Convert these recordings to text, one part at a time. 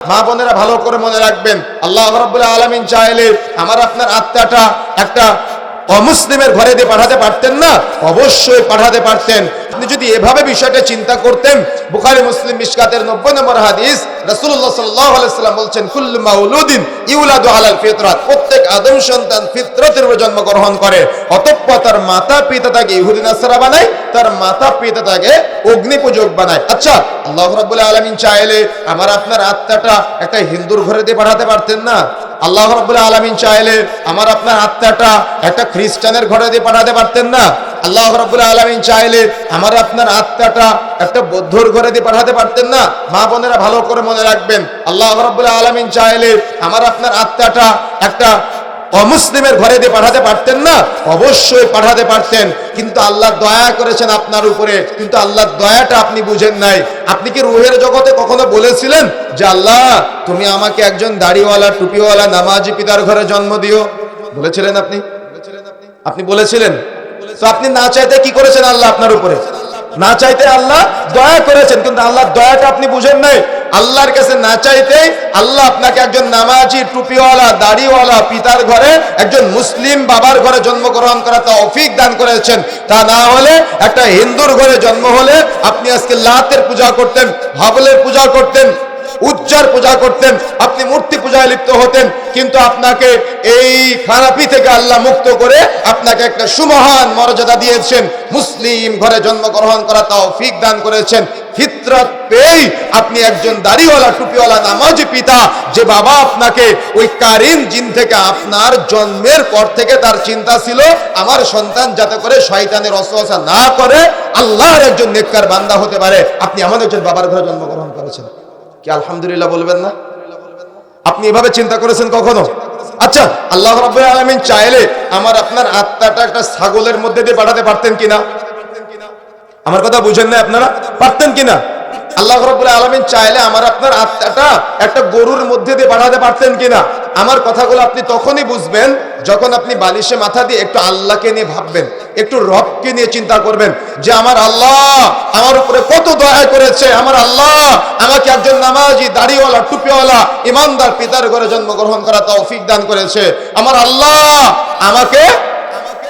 মা বোনেরা ভালো করে মনে রাখবেন। আল্লাহ রাব্বুল আলমিন চাইলে আমার আপনার আত্মাটা একটা অমুসলিমের ঘরে দিয়ে পাঠাতে পারতেন না? অবশ্যই পাঠাতে পারতেন। আপনি যদি এভাবে বিষয়টা চিন্তা করতেন, বুখারী, মুসলিম, মিশকাতের নব্বই নম্বর হাদিস, রাসূলুল্লাহ সাল্লাল্লাহু আলাইহি সাল্লাম বলছেন, কুল্লু মাউলুদিন ইউলাদু আলাল ফিতরাত। প্রত্যেক আদম সন্তান ফিতরতের উপর জন্মগ্রহণ করে। অতঃপর তার মাতা পিতা তাকে ইহুদি, নাসারা বানায়, তার মাতা পিতা তাকে অগ্নি পূজক বানায়। আচ্ছা আল্লাহ রাব্বুল আলামিন চাইলে আমার আপনার আত্মাটা একটা হিন্দুর ঘরে দিয়ে পাঠাতে পারতেন না? আল্লাহ রাব্বুল আলামিন চাইলে আমার আপনার আত্মাটা একটা খ্রিস্টানের ঘরে দিয়ে পাঠাতে পারতেন না। আল্লাহ রাব্বুল আলামিন চাইলে আমার আপনার আত্মাটা একটা বৌদ্ধর ঘরে দিয়ে পাঠাতে পারতেন না। মা বোনেরা ভালো করে মনে রাখবেন। আল্লাহ রাব্বুল আলামিন চাইলে আমার আপনার আত্মাটা একটা অমুসলিমের ঘরে দিয়ে পাঠাতে পারতেন না? অবশ্যই পাঠাতে পারতেন। কিন্তু আল্লাহ দয়া করেছেন আপনার উপরে। কিন্তু আল্লাহর দয়াটা আপনি বুঝেন নাই। আপনি কি রুহের জগতে কখনো বলেছিলেন যে, আল্লাহ, তুমি আমাকে একজন দাড়িওয়ালা, টুপিওয়ালা, নামাজি পিতার ঘরে জন্ম দিও? বলেছিলেন আপনি? আপনি বলেছিলেন। তো আপনি না চাইতে কি করেছেন আল্লাহ আপনার উপরে? না চাইতে আল্লাহ দয়া করেছেন, কিন্তু আল্লাহ দয়াটা আপনি বুঝেন নাই। আল্লাহর কাছে না চাইতেই আল্লাহ আপনাকে একজন নামাজি, টুপিওয়ালা, দাড়িওয়ালা, পিতার ঘরে একজন মুসলিম বাবার ঘরে জন্মগ্রহণ করা তা অফিক দান করেছেন। তা না হলে একটা হিন্দুর ঘরে জন্ম হলে আপনি আজকে লাতের পূজা করতেন ভাবলের পূজা করতেন উজ্জার পূজা করতেন, আপনি মূর্তি পূজায় লিপ্ত হতেন, কিন্তু আপনাকে এই খারাপি থেকে আল্লাহ মুক্ত করে আপনাকে একটা সুমহান মর্যাদা দিয়েছেন। মুসলিম ঘরে জন্মগ্রহণ করা তাও ফিক দান করেছেন। ফিতরত আপনি একজন দাড়িওয়ালা, টুপিওয়ালা, নামাজি পিতা, যে বাবা আপনাকে ওই জিন থেকে আপনার জন্মের পর থেকে তার চিন্তা ছিল, আমার সন্তান যাতে করে শয়তানের অসহসা না করে, আল্লাহর একজন নেককার বান্দা হতে পারে। আপনি এমন একজন বাবার ঘরে জন্মগ্রহণ করেছেন। কি আলহামদুলিল্লাহ বলবেন না? আপনি এভাবে চিন্তা করেছেন কখনো? আচ্ছা আল্লাহ রাব্বুল আলামিন চাইলে আমার আপনার আত্মাটা একটা ছাগলের মধ্যে দিয়ে পাঠাতে পারতেন কিনা? আমার কথা বুঝেন না আপনারা? পারতেন কিনা? আল্লাহ রাব্বুল আলামিন চাইলে আমার আপনার আত্মাটা একটা গরুর মধ্যে দিয়ে পাঠাতে পারতেন কিনা? আমার কথাগুলো আপনি তখনই বুঝবেন যখন আপনি বালিশে মাথা দিয়ে একটু আল্লাহকে নিয়ে ভাববেন, একটু রবকে নিয়ে চিন্তা করবেন যে আমার আল্লাহ আমার উপরে কত দয়া করেছে, আমার আল্লাহ একজন নামাজি, দাড়িওয়ালা, টুপিওয়ালা, ইমানদার পিতার ঘরে জন্মগ্রহণ করা তৌফিক দান করেছে। আমার আল্লাহ আমাকে,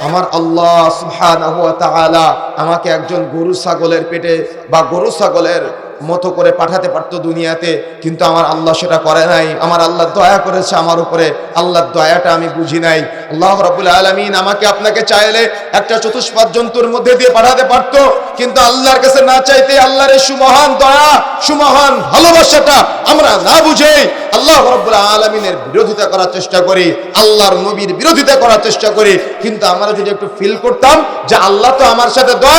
আমার আল্লাহ সুহান আমাকে একজন গরু ছাগলের পেটে বা গরু ছাগলের মতো করে পাঠাতে পারতো দুনিয়াতে, কিন্তু আমার আল্লাহ সেটা করে নাই। আমার আল্লাহ দয়া করেছে আমার উপরে। আল্লাহর দয়াটা আমি বুঝি নাই। আল্লাহ রাব্বুল আলামিন আমাকে আপনাকে চাইলে একটা চতুষ্পাদ জন্তুর মধ্যে দিয়ে পাঠাতে পারতো, কিন্তু আল্লাহর কাছে না চাইতে আল্লাহর সুমহান দয়া, সুমহান ভালোবাসাটা আমরা না বুঝেই আল্লাহ রাব্বুল আলামিনের বিরোধিতা করার চেষ্টা করি, আল্লাহর নবীর বিরোধিতা করার চেষ্টা করি। কিন্তু আমরা যদি একটু ফিল করতাম যে আল্লাহ তো আমার সাথে দয়া